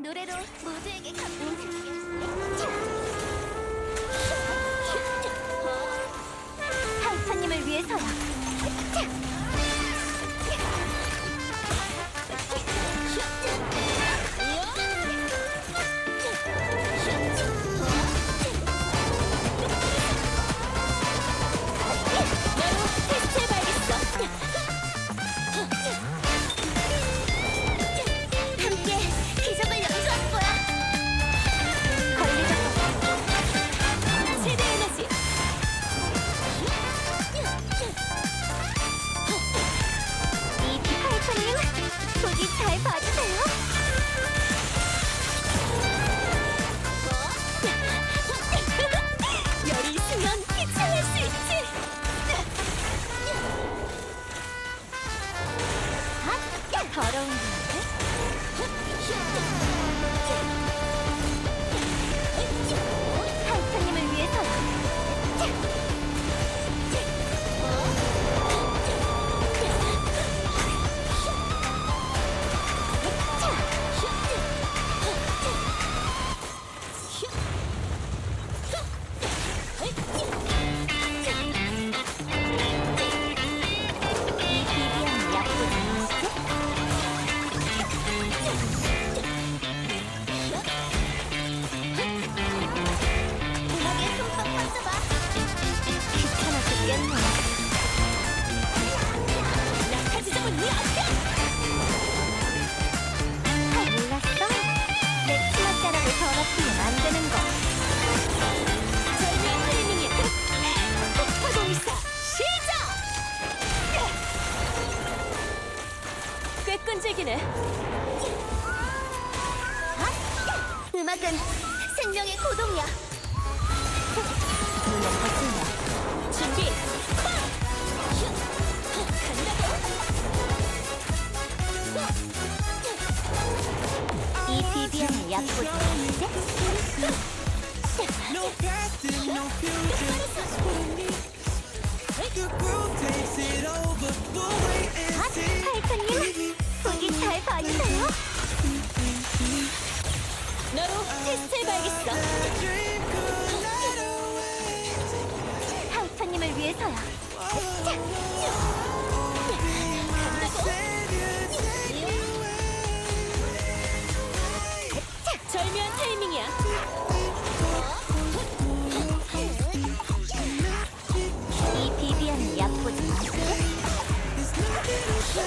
노래로 모두에게 감동을. 타이 꽤 끈질기네. 음악은 생명의 고동이야. 준비. 간다고. 이 비비안의 No past and no future. 테스트해봐야겠어. 타이타님을 위해서야. Take me away. 절묘한 타이밍이야. 이 비비안의 약보다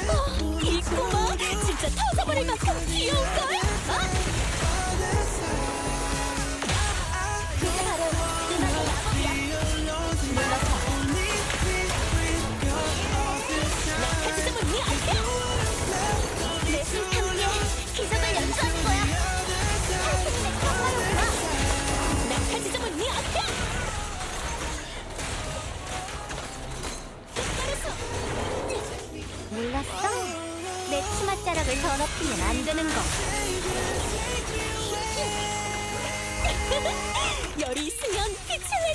어, 이 꼬마 진짜 터져버릴 만큼 귀여운걸? 어? 내 치맛자락을 더럽히면 안 되는 거. 열이 있으면 낼